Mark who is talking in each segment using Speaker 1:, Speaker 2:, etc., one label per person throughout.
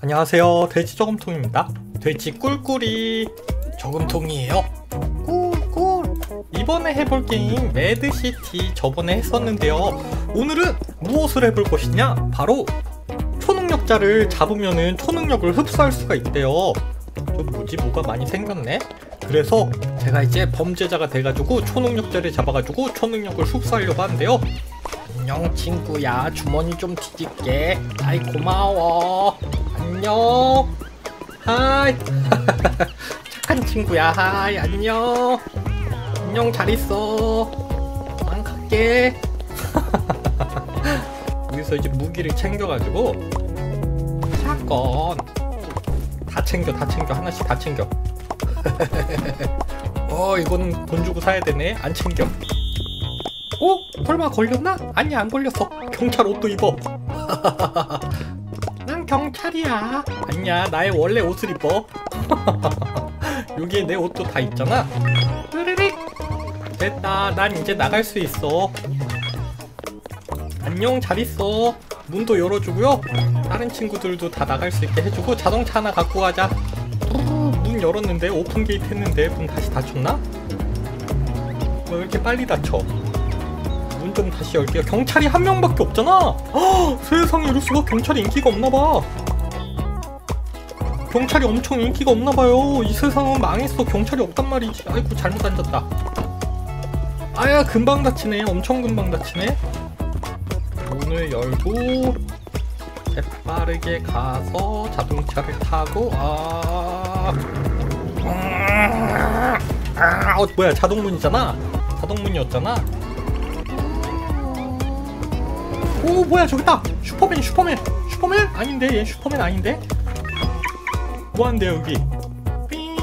Speaker 1: 안녕하세요. 돼지 저금통입니다. 돼지 꿀꿀이. 저금통이에요. 꿀꿀. 이번에 해볼 게임 매드시티 저번에 했었는데요. 오늘은 무엇을 해볼 것이냐? 바로 초능력자를 잡으면은 초능력을 흡수할 수가 있대요. 좀 뭐지? 뭐가 많이 생겼네? 그래서 제가 이제 범죄자가 돼가지고 초능력자를 잡아가지고 초능력을 흡수하려고 하는데요. 안녕 친구야. 주머니 좀 뒤질게. 아이 고마워 안녕. 하이. 착한 친구야. 하이. 안녕. 안녕. 잘 있어. 난 갈게. 여기서 이제 무기를 챙겨가지고 샷건. 다 챙겨 다 챙겨. 하나씩 다 챙겨. 어 이거는 돈 주고 사야 되네. 안 챙겨. 어? 설마 걸렸나? 아니 안 걸렸어. 경찰 옷도 입어. 난 경찰이야. 아니야 나의 원래 옷을 입어. 여기에 내 옷도 다 있잖아. 으르릭 됐다 난 이제 나갈 수 있어. 안녕 잘 있어. 문도 열어주고요. 다른 친구들도 다 나갈 수 있게 해주고 자동차 하나 갖고 가자. 문 열었는데 오픈 게이트 했는데 문 다시 닫혔나? 왜 이렇게 빨리 닫혀 문좀 다시 열게요. 경찰이 한 명밖에 없잖아. 허, 세상에 이럴 수가 경찰이 인기가 없나봐. 경찰이 엄청 인기가 없나봐요. 이 세상은 망했어. 경찰이 없단 말이지. 아이고 잘못 앉았다. 아야 금방 닫히네. 엄청 금방 닫히네. 문을 열고 재빠르게 가서 자동차를 타고 아... 아, 어, 뭐야. 자동문이잖아. 자동문이었잖아 오 뭐야 저기다. 슈퍼맨 슈퍼맨. 슈퍼맨? 아닌데 얘 슈퍼맨 아닌데? 뭐하는데 여기? 삥.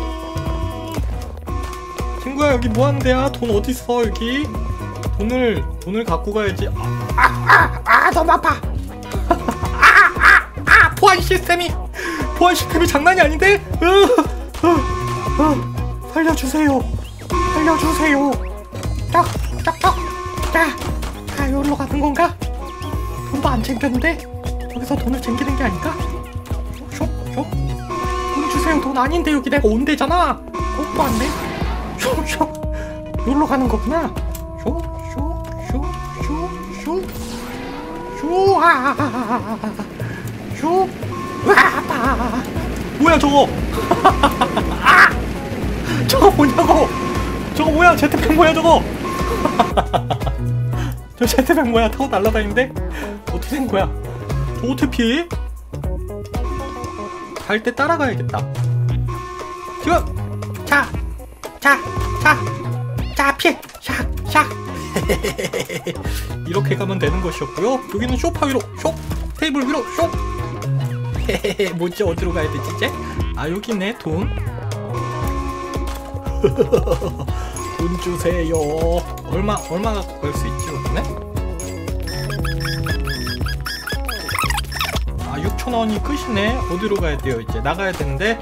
Speaker 1: 친구야 여기 뭐하는데야 돈 어딨어 여기? 돈을 돈을 갖고 가야지. 아아아 아, 아, 아파. 아, 보안 시스템이 보안 시스템이 장난이 아닌데? 으, 으, 으, 살려주세요. 살려주세요. 쩍쩍쩍 자, 아 여기로 가는 건가? 돈도 안 챙겼는데 여기서 돈을 챙기는 게 아닐까? 쇽쇽 돈 주세요. 돈 아닌데 여기 내가 온 데잖아. 옷도 안돼. 쇽쇽 여기로 가는 거구나. 쇽쇽쇽쇽 와 뭐야 저거? 아! 저거 뭐냐고? 저거 뭐야? 제트팩 뭐야 저거 저 제트팩 뭐야? 타고 날아다니는데? 어떻게 된 거야? 저 어떻게 피해? 갈 때 따라가야겠다. 지금! 자 자 자 자 피해! 샥 샥 이렇게 가면 되는 것이었고요. 여기는 쇼파 위로 쇼! 테이블 위로 쇼! 뭐지? 어디로 가야 되지 이제? 아 여기 있네 돈 돈 주세요. 얼마 얼마 갖고 갈수 있지 여기네 아 6천 원이 끝이네. 어디로 가야 돼요 이제? 나가야 되는데?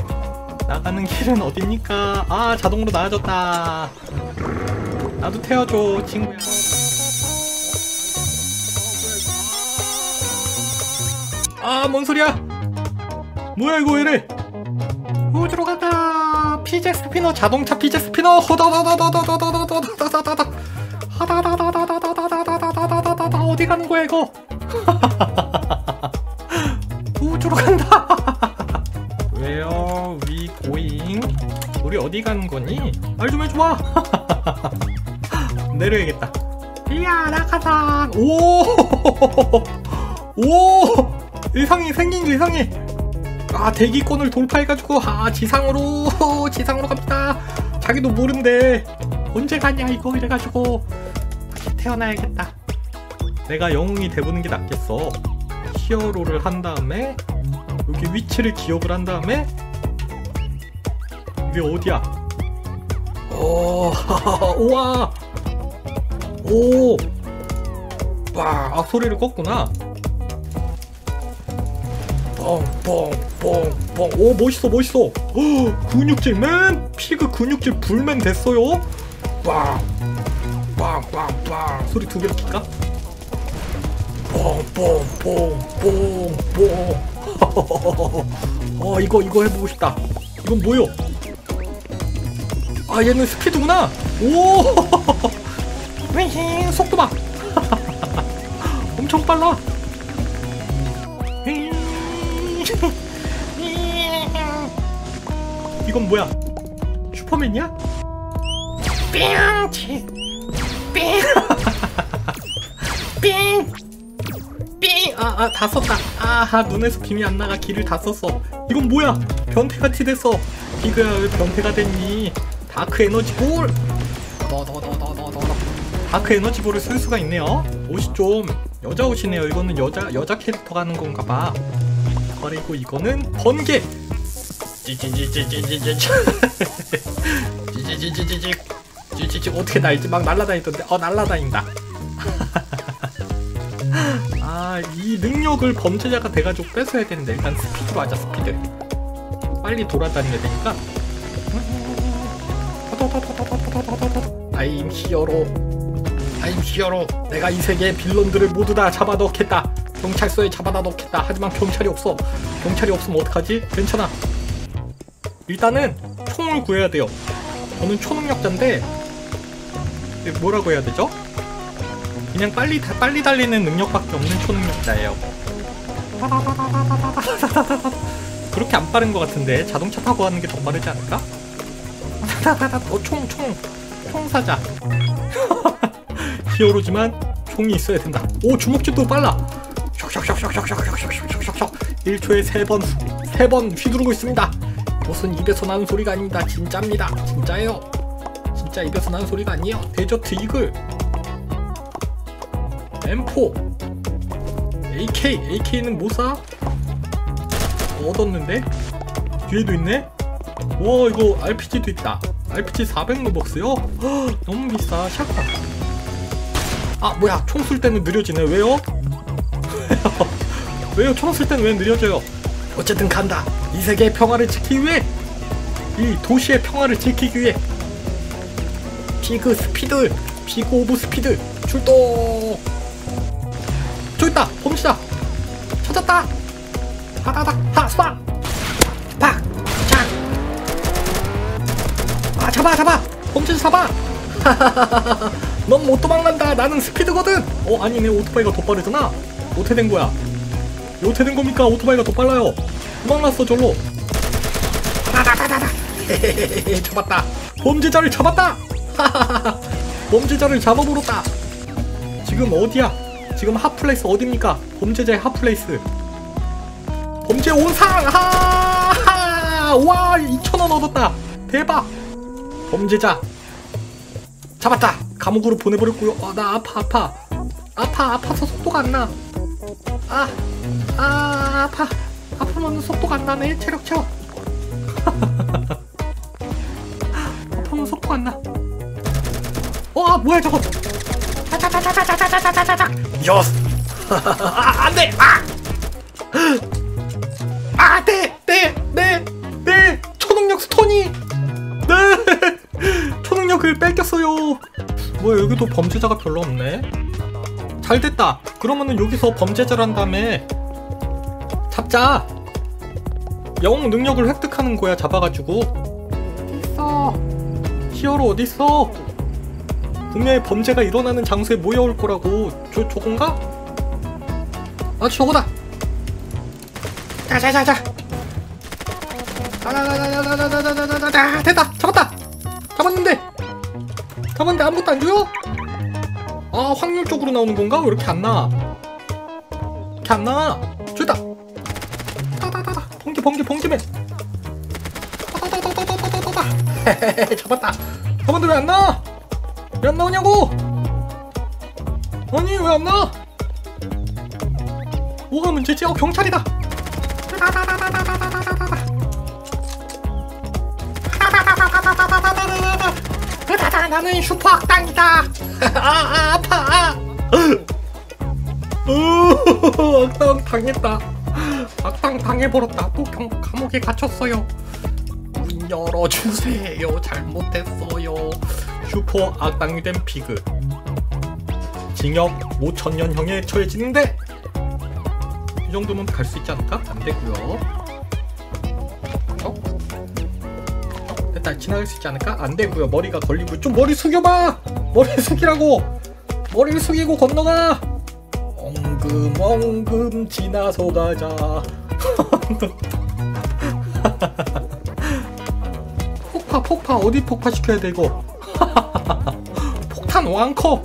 Speaker 1: 나가는 길은 어딥니까? 아 자동으로 나아졌다. 나도 태워줘 친구야 아뭔 소리야? 뭐야 이거 왜이래? 어디로 간다 피제 스피너 자동차 피제 스피너 호다다다다다다다다다다다다다 하다다다다다다다다다다다다다 어디 가는 거야 이거 우주로 간다 Where we going? 우리 어디 가는 거니? 말 좀 해줘 봐 내려야겠다 이야 낙하산 오! 오! 이상해 생긴 게 이상해 아 대기권을 돌파해가지고 아 지상으로 지상으로 갑니다. 자기도 모른대 언제 가냐 이거 이래가지고 다시 태어나야겠다. 내가 영웅이 돼보는 게 낫겠어. 히어로를 한 다음에 여기 위치를 기억을 한 다음에 이게 어디야? 오 우와! 오! 와, 아, 소리를 껐구나. 뻥뻥 뻥뻥 오 멋있어 멋있어 오, 근육질 맨 피그 근육질 불맨 됐어요 빵빵빵빵 소리 두 개로 킬까 뻥뻥뻥뻥뻥 어 이거 이거 해보고 싶다. 이건 뭐요? 아 얘는 스피드구나. 오. 윙 속도 봐. 엄청 빨라. 윙. 이건 뭐야? 슈퍼맨이야? 삥! 치. 삥! 삥! 삥! 아, 아, 다 썼다. 아하, 눈에서 김이 안 나가. 길을 다 썼어. 이건 뭐야? 변태같이 됐어. 비그야, 왜 변태가 됐니? 다크 에너지 볼! 너, 너, 너, 너, 너, 너, 너. 다크 에너지 볼을 쓸 수가 있네요. 옷이 좀 여자 옷이네요. 이거는 여자, 여자 캐릭터가 하는 건가 봐. 그리고 이거는 번개! 찌찌찌찌찌찌찌 찌찌찌찌찌찌 찌찌찌 어떻게 날지 막 날라다니던데? 어 날라다닌다. 아 이 능력을 범죄자가 돼가지고 뺏어야 되는데 일단 스피드로 하자 스피드. 빨리 돌아다녀야 되니까. 아임 히어로 아임 히어로 내가 이 세계의 빌런들을 모두 다 잡아 넣겠다. 경찰서에 잡아다 넣겠다. 하지만 경찰이 없어. 경찰이 없으면 어떡하지? 괜찮아 일단은 총을 구해야 돼요 저는 초능력자인데 뭐라고 해야 되죠? 그냥 빨리 다, 빨리 달리는 능력밖에 없는 초능력자예요 그렇게 안 빠른 것 같은데 자동차 타고 하는 게 더 빠르지 않을까? 어, 총! 총! 총 사자! 히어로지만 총이 있어야 된다 오 주먹질도 빨라 1초에 3번 3번 휘두르고 있습니다 무슨 입에서 나는 소리가 아닙니다. 진짜입니다. 진짜예요. 진짜 입에서 나는 소리가 아니에요. 데저트 이글. M4. AK. AK는 뭐 사? 얻었는데? 뒤에도 있네? 와 이거 RPG도 있다. RPG 400로벅스요? 너무 비싸. 샷건. 아 뭐야 총 쏠 때는 느려지네. 왜요? 왜요? 총 쏠 때는 왜 느려져요? 어쨌든 간다. 이 세계의 평화를 지키기 위해 이 도시의 평화를 지키기 위해 피그 스피드 피그 오브 스피드 출동! 저기 있다! 범시다! 찾았다! 하다닥 하 스파 팍 착 아 잡아 잡아! 범죄자 잡아! 넌 못 도망간다. 나는 스피드거든! 어 아니네. 오토바이가 더 빠르잖아. 어떻게 된 거야 어떻게 된 겁니까? 오토바이가 더 빨라요. 도망갔어 절로. 잡았다 범죄자를 잡았다 범죄자를 잡아버렸다 지금 어디야 지금 핫플레이스 어딥니까 범죄자의 핫플레이스 범죄 온상 하하 와 2천원 얻었다 대박 범죄자 잡았다 감옥으로 보내버렸고요 아 나 아파 아파 아파 아파서 속도가 안 나 아, 아 아파 아프면 속도가 안 나네. 체력 채워. 아프면 속도가 안 나. 어, 아, 뭐야 저거? 타타타타타타타타타타. 여스. 아, 안 돼. 아. 아, 네, 네, 네, 네. 초능력 스톤이. 네. 초능력을 뺏겼어요. 뭐야 여기도 범죄자가 별로 없네. 잘 됐다. 그러면은 여기서 범죄자를 한 다음에 잡자. 영웅 능력을 획득하는 거야 잡아가지고. 있어. 히어로 어디 있어? 분명히 범죄가 일어나는 장소에 모여올 거라고. 저 저건가? 아 저거다. 자자자자. 아자자자자자자자자자 됐다 잡았다. 잡았는데. 잡았는데 아무것도 안 줘요? 아 확률적으로 나오는 건가? 왜 이렇게 안 나와? 이렇게 안 나와? 번개 번개 번개맨 잡았다. 잡았는데 왜 안 나와? 왜 안 나오냐고? 아니 왜 안 나와? 뭐가 문제지? 어 경찰이다. 나는 슈퍼 악당이다. 아, 아 아파. 아. 어, 당했다 악당 당해버렸다. 또 경, 감옥에 갇혔어요. 문 열어주세요. 잘못했어요. 슈퍼 악당이 된 피그. 징역 5천년형에 처해지는데 정도면 갈 수 있지 않을까? 안 되고요. 어? 됐다 지나갈 수 있지 않을까? 안 되고요. 머리가 걸리고 좀 머리 숙여봐. 머리 숙이라고. 머리를 숙이고 건너가. 엉금 엉금 지나서 가자. 폭파 폭파 어디 폭파 시켜야 돼 이거? 폭탄 왕커.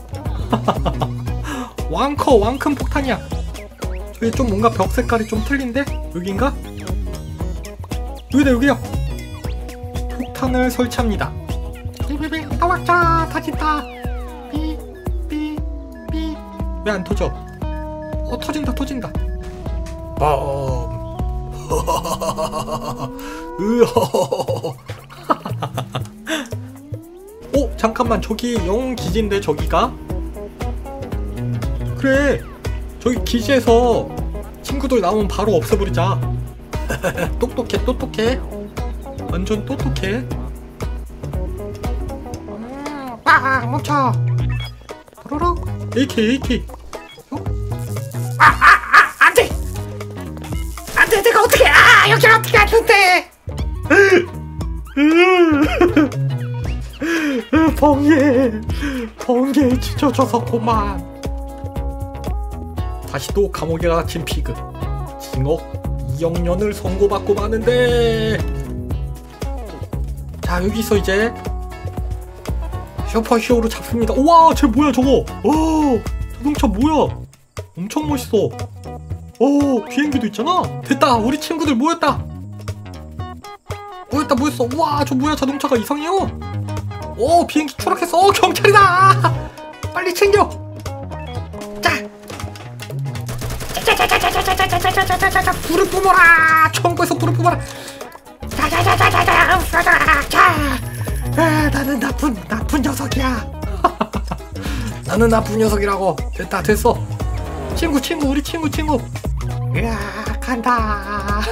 Speaker 1: 왕커 왕큰 폭탄이야. 저기 좀 뭔가 벽 색깔이 좀 틀린데? 여긴가? 여기다 여기요. 폭탄을 설치합니다. 삐삐삐 타왔자 타진다. 삐삐삐 왜 안 터져? 어 터진다 터진다. 빰. 으허. 오 잠깐만 저기 영 기지인데 저기가? 그래 저기 기지에서 친구들 나오면 바로 없애버리자 똑똑해 똑똑해 완전 똑똑해 아 멈춰 도로록 AK AK 왔는데 번개 번개에 지쳐져서 고만 다시 또 감옥에 갇힌 피그. 징역 2억 년을 선고받고 마는데. 자 여기서 이제 슈퍼 히어로 잡습니다. 우와 쟤 뭐야 저거? 오 자동차 뭐야? 엄청 멋있어. 오 비행기도 있잖아? 됐다 우리 친구들 모였다 모였다 모였어 우와 저 뭐야 자동차가 이상해요 오 비행기 추락했어 오 경찰이다 빨리 챙겨 자 자자자자자자자자자자자자 불을 뿜어라 청구에서 불을 뿜어라 자자자자자자자자 자 아, 나는 나쁜 나쁜 녀석이야 나는 나쁜 녀석이라고 됐다 됐어 친구 친구 우리 친구 친구 이야 간다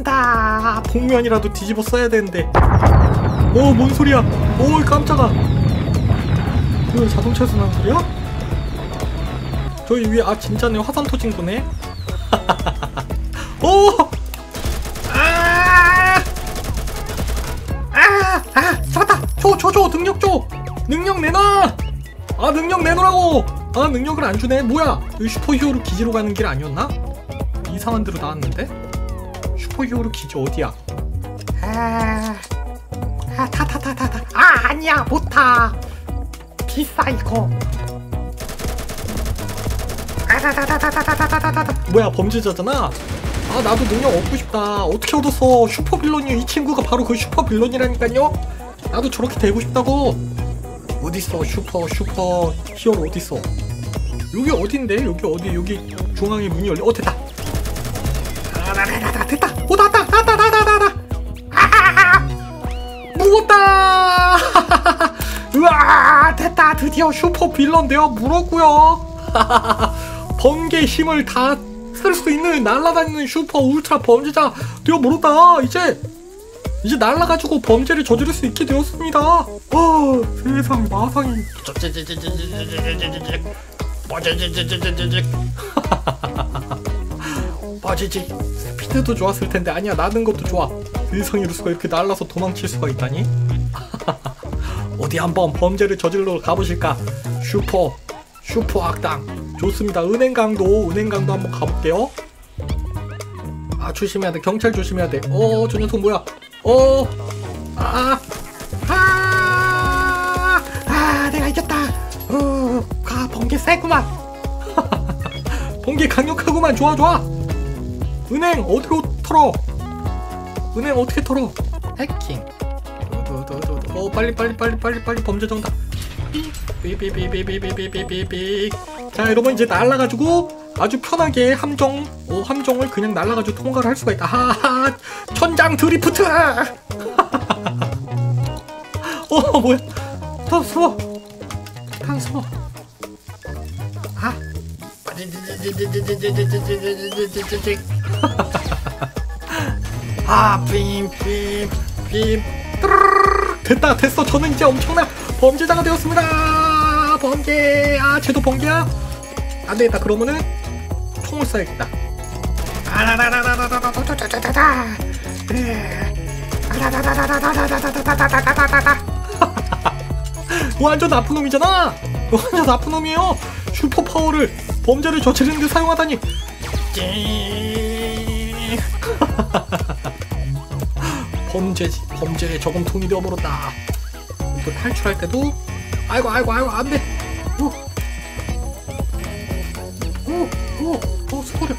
Speaker 1: 간다 복면이라도 뒤집어 써야 되는데 어뭔 소리야 오 깜짝아 이거 자동차에서 나는 소리야? 저기 위에 아 진짜네 화산 터진 거네 오! 아! 아! 아! 잡았다! 줘! 줘! 줘! 능력 줘! 능력 내놔! 아 능력 내놓으라고! 아 능력을 안 주네 뭐야 여기 슈퍼히어로 기지로 가는 길 아니었나? 이상한 데로 나왔는데? 슈퍼히어로 기지 어디야? 아... 아, 타, 타, 타, 타, 타. 아, 아니야, 못 타. 비싸, 이거. 아다다다다다다다다다다. 뭐야, 범죄자잖아? 아, 나도 능력 얻고 싶다. 어떻게 얻었어? 슈퍼빌런이요. 이 친구가 바로 그 슈퍼빌런이라니까요? 나도 저렇게 되고 싶다고. 어딨어, 슈퍼, 슈퍼 히어로 어딨어? 여기 어딘데? 여기 어디, 여기 중앙에 문이 열려. 어, 됐다. 됐다. 드디어 슈퍼 빌런 되어 물었고요. 번개 힘을 다 쓸 수 있는 날아다니는 슈퍼 울트라 범죄자 되어 물었다. 이제 이제 날아가지고 범죄를 저지를 수 있게 되었습니다. 와 세상 마상이. 빠지지 스피드도 좋았을 텐데. 아니야 나는 것도 좋아. 세상에 이럴 수가 이렇게 날라서 도망칠 수가 있다니 어디 한번 범죄를 저질러 가보실까 슈퍼 슈퍼 악당 좋습니다 은행 강도 은행 강도 한번 가볼게요 아 조심해야 돼 경찰 조심해야 돼 어저 녀석 뭐야 어 아 아, 아, 내가 이겼다. 어, 가, 번개 세구만. 번개 강력하구만. 좋아, 좋아. 은행 어디로 털어? 은행 어떻게 털어? 해킹. 어 빨리 빨리 빨리 빨리 빨리 범죄 정답. 삐삐삐삐삐삐삐삐삐삐. 자 여러분 이제 날라가지고 아주 편하게 함정 어, 함정을 그냥 날라가지고 통과를 할 수가 있다. 하하 천장 드리프트. 어 뭐야? 더 숨어. 다 숨어. 아. 아, 빔 빔 빔 됐다 됐어. 저는 이제 엄청난 범죄자가 되었습니다. 범죄. 아 쟤도 범죄야? 안되겠다. 그러면은 총을 쏴야겠다. 완전 나쁜 놈이잖아 완전 나쁜 놈이에요 슈퍼 파워를 범죄를 저지르는데 사용하다니 찡. 범죄지 범죄에 저금통이 되어버렸다. 또 탈출할 때도 아이고 아이고 아이고 안돼. 오오오 스포려.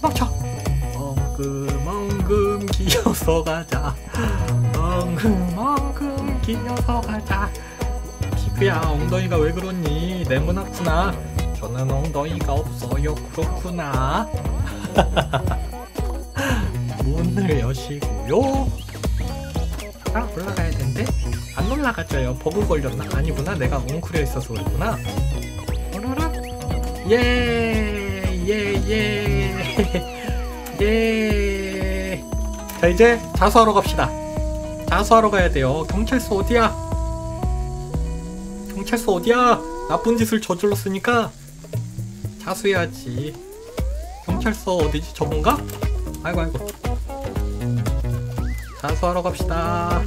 Speaker 1: 도망쳐. 엉금엉금 기어서 가자. 엉금엉금 기어서 가자. 피크야 엉덩이가 왜 그러니? 네모났구나. 저는 엉덩이가 없어요. 그렇구나. 문을 여시고요. 아 올라가야 되는데 안 올라갔죠요. 버그 걸렸나? 아니구나. 내가 웅크려 있어서 그랬구나. 오라라. 예, 예, 예, 예. 자 이제 자수하러 갑시다. 자수하러 가야 돼요. 경찰서 어디야? 경찰서 어디야? 나쁜 짓을 저질렀으니까 자수해야지. 경찰서 어디지? 저건가? 아이고 아이고. 자수하러 갑시다.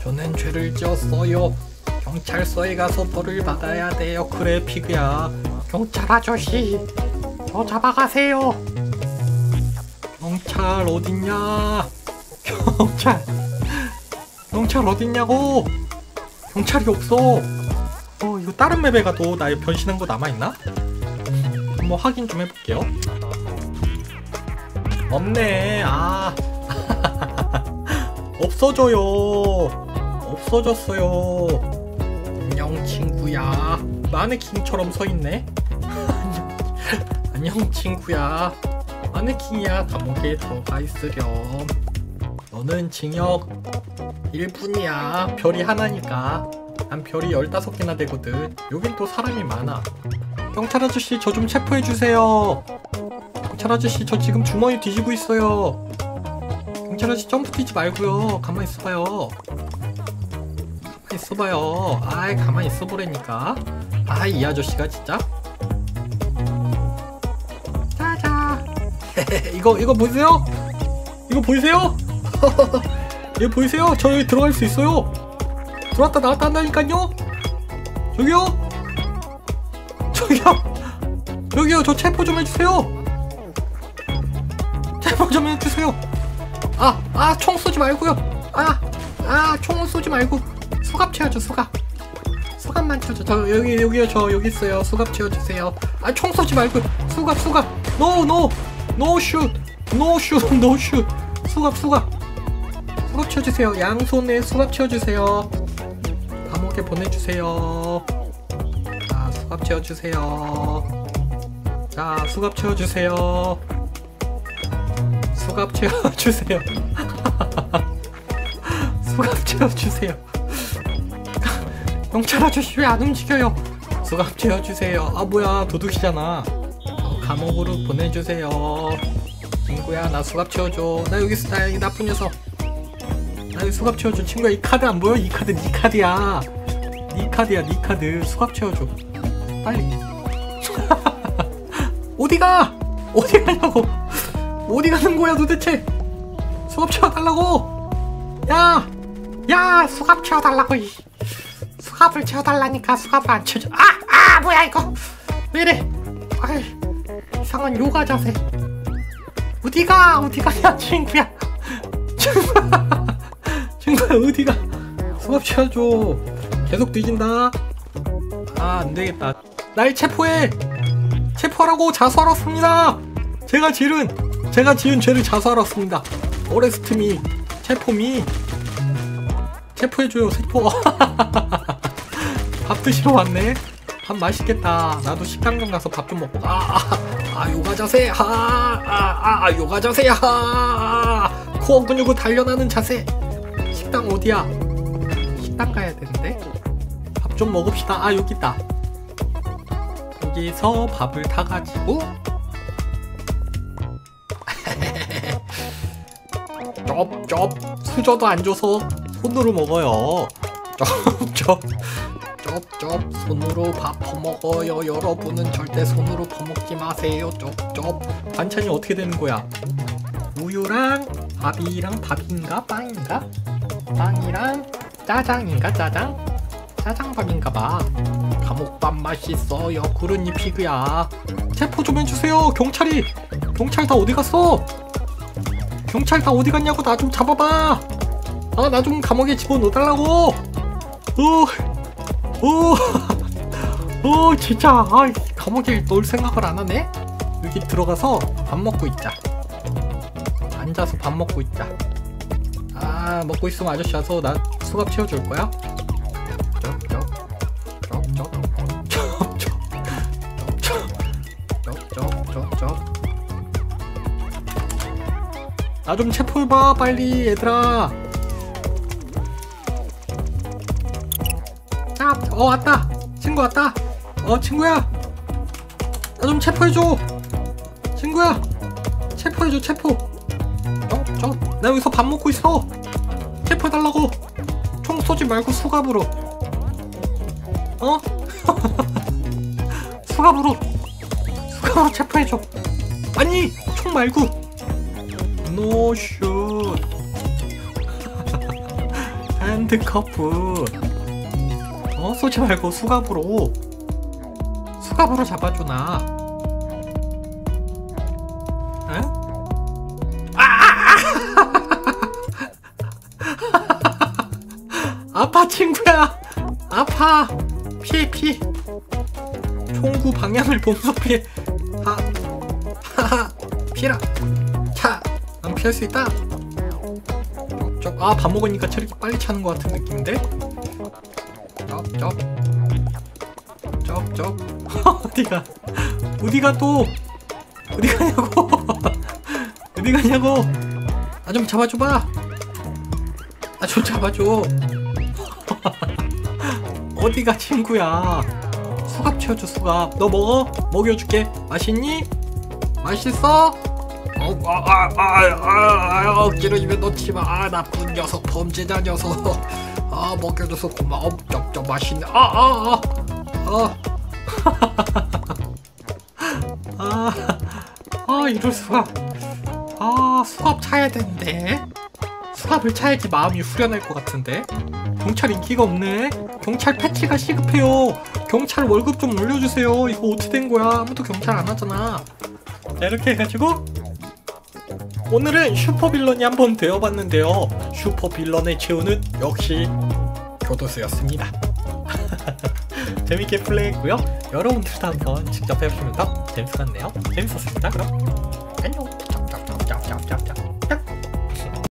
Speaker 1: 저는 죄를 지었어요. 경찰서에 가서 벌을 받아야 돼요. 그래 피그야. 경찰 아저씨, 저 잡아가세요. 경찰 어딨냐? 경찰, 경찰 어딨냐고? 경찰이 없어. 어 이거 다른 맵에 가도 나 변신한 거 남아 있나? 한번 확인 좀 해볼게요. 없네. 아. 없어져요. 없어졌어요. 안녕 친구야. 마네킹처럼 서 있네. 안녕 친구야. 마네킹이야. 감옥에 들어가 있으렴. 너는 징역 1분이야. 별이 하나니까. 난 별이 15개나 되거든. 여긴 또 사람이 많아. 경찰 아저씨 저 좀 체포해 주세요. 경찰 아저씨 저 지금 주머니 뒤지고 있어요. 아저씨 점프 뛰지 말고요. 가만히 있어봐요. 가만히 있어봐요. 아이 가만히 있어보라니까. 아이 이 아저씨가 진짜. 자자. 이거 이거 보세요? 이거 보이세요? 이거 보이세요? 저 여기 들어갈 수 있어요. 들어왔다 나왔다 한다니까요. 저기요. 저기요. 여기요 저 체포 좀 해주세요. 체포 좀 해주세요. 아, 아, 총 쏘지 말고요. 아, 아, 총은 쏘지 말고 수갑 채워줘, 수갑. 수갑만 채워줘. 저 여기 여기요, 저 여기 있어요. 수갑 채워주세요. 아, 총 쏘지 말고 수갑, 수갑. 노, 노, 노 슛, 노 슛, 노 슛. 수갑, 수갑. 수갑 채워주세요. 양손에 수갑 채워주세요. 감옥에 보내주세요. 자, 수갑 채워주세요. 자, 수갑 채워주세요. 수갑 채워주세요. 채워주세요. 경찰 아저씨 왜 안 움직여요? 수갑 채워주세요. 아 뭐야 도둑이잖아. 어, 감옥으로 보내주세요. 친구야 나 수갑 채워줘. 나 여기 있어. 나 여기 나쁜 녀석. 나 여기 수갑 채워줘. 친구야 이 카드 안 보여? 이 카드 네 카드야. 네 카드야 네 카드. 수갑 채워줘. 빨리. 어디가? 어디 가냐고? 어디 가는 거야 도대체? 수갑 채워달라고! 야! 야! 수갑 채워달라고! 이. 수갑을 채워달라니까 수갑을 안 채워줘. 아! 아! 뭐야 이거! 왜 이래? 아이, 이상한 요가 자세. 어디가? 어디 가냐 친구야? 친구야! 친구야 어디가? 수갑 채워줘. 계속 뒤진다. 아 안되겠다. 날 체포해! 체포하라고 자수하러 왔습니다! 제가 지른 제가 지은 죄를 자수하러 왔습니다. 오레스트미, 체포미, 체포해줘요, 체포. 밥 드시러 왔네. 밥 맛있겠다. 나도 식당 좀 가서 밥 좀 먹고. 아, 아, 아, 요가 자세. 아, 아, 아, 요가 자세. 아, 코어 근육을 단련하는 자세. 식당 어디야? 식당 가야 되는데. 밥 좀 먹읍시다. 아, 여기 있다. 여기서 밥을 타가지고 쩝쩝 수저도 안 줘서 손으로 먹어요. 쩝쩝 쩝쩝. 손으로 밥 퍼먹어요. 여러분은 절대 손으로 퍼먹지 마세요. 쩝쩝. 반찬이 어떻게 되는 거야? 우유랑 밥이랑 밥인가? 빵인가? 빵이랑 짜장인가? 짜장? 짜장밥인가 봐. 감옥밥 맛있어요. 구름이 피그야. 체포 좀 해주세요 경찰이. 경찰 다 어디 갔어? 경찰 다 어디 갔냐고 나 좀 잡아봐 아 나 좀 감옥에 집어넣어달라고. 오오 오, 진짜. 아, 감옥에 넣을 생각을 안 하네? 여기 들어가서 밥 먹고 있자. 앉아서 밥 먹고 있자. 아 먹고 있으면 아저씨 와서 나 수갑 채워줄 거야? 나 좀 체포해봐 빨리 얘들아 어 왔다. 친구 왔다. 어 친구야. 나 좀 체포해줘. 친구야. 체포해줘 체포. 어? 저, 나 여기서 밥 먹고 있어. 체포해달라고. 총 쏘지 말고 수갑으로 어? 수갑으로 수갑으로 체포해줘. 아니 총 말고. 노슛 핸드커프 어? 쏘지 말고 수갑으로. 수갑으로 잡아주나? 에? 아파 친구야. 아파. 피해 피해 총구 방향을 보면서 피해 하 하하 피해라. 차난 피할 수 있다. 쩝아 밥 먹으니까 체력이 빨리 차는 것 같은 느낌인데 쩝쩝 쩝쩝 어디가 어디가 또 어디 가냐고 어디 가냐고 나좀 잡아줘봐 나좀 잡아줘 어디가 친구야 수갑 채워줘 수갑 너 먹어? 먹여줄게 맛있니? 맛있어? 어, 아, 아, 아, 아, 아, 억지로 입에 넣지 마. 아, 나쁜 녀석, 범죄자 녀석. 아, 먹여줘서 고마워. 쩝쩝 맛있네. 아, 아, 아, 아. 아, 아, 이럴 수가. 아, 수갑 차야 되는데. 수갑을 차야지 마음이 후련할 것 같은데. 경찰 인기가 없네. 경찰 패치가 시급해요. 경찰 월급 좀 올려주세요. 이거 어떻게 된 거야? 아무도 경찰 안 하잖아. 자, 이렇게 해가지고 오늘은 슈퍼빌런이 한번 되어봤는데요. 슈퍼빌런의 최후는 역시 교도소였습니다. 재밌게 플레이했고요. 여러분들도 한번 직접 해보시면 더 재밌을 것 같네요. 재밌었습니다. 그럼